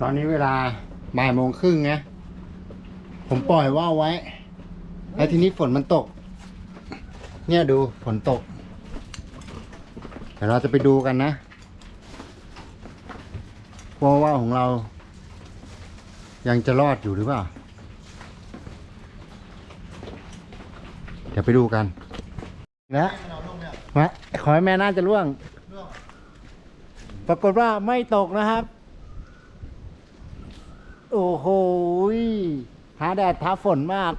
ตอนนี้เวลาบ่ายโมงครึ่งไงผมปล่อยว่าวไว้ แล้วทีนี้ฝนมันตก เนี่ยดูฝนตก เดี๋ยวเราจะไปดูกันนะว่าว่าวของเรา ยังจะรอดอยู่หรือเปล่า เดี๋ยวไปดูกันนะมาขอให้แม่น่าจะล่วง ปรากฏว่าไม่ตกนะครับ โอ้โหยหาแดดท้าฝนมาก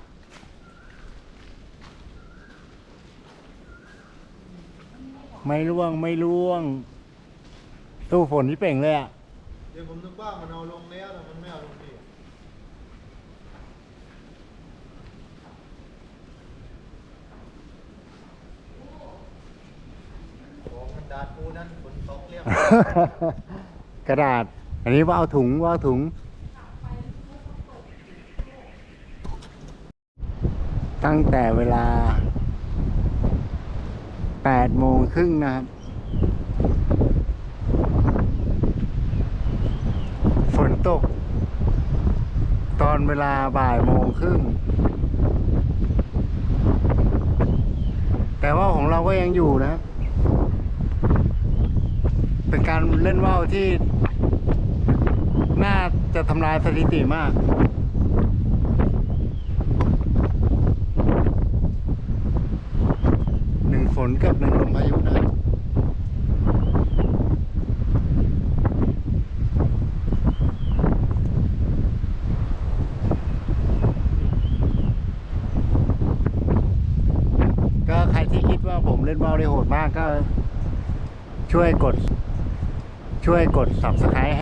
ไม่ร่วงไม่ร่วงตู้ฝนที่เป่งเลยอะ เดี๋ยวผมนึกว่ามันเอาลงแล้วแต่มันไม่เอาลงดีของมันดาดปูนั้นฝนตกเรียบ กระดาษ อันนี้ว่าเอาถุงว่าเอาถุง ตั้งแต่เวลาแปดโมงครึ่งนะครับ ฝนตก ตอนเวลาบ่ายโมงครึ่ง แต่ว่าของเราก็ยังอยู่นะครับ เป็นการเล่นว่าวที่ น่าจะทำลายสถิติมาก ห นกับหนึ่งลมพายุนะก็ใครที่คิดว่าผมเล่นว่าวได้โหดมากก็ ช่วยกด ช่วยกด subscribe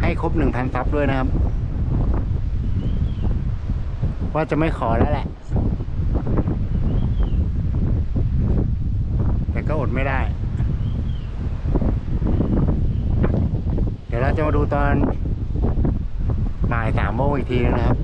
ให้ให้ครบหนึ่งพันซับด้วยนะครับ ว่าจะไม่ขอแล้วแหละ แต่ ก็อดไม่ได้ เดี๋ยวเราจะมาดูตอนบ่ายสามโมงอีกทีนะครับ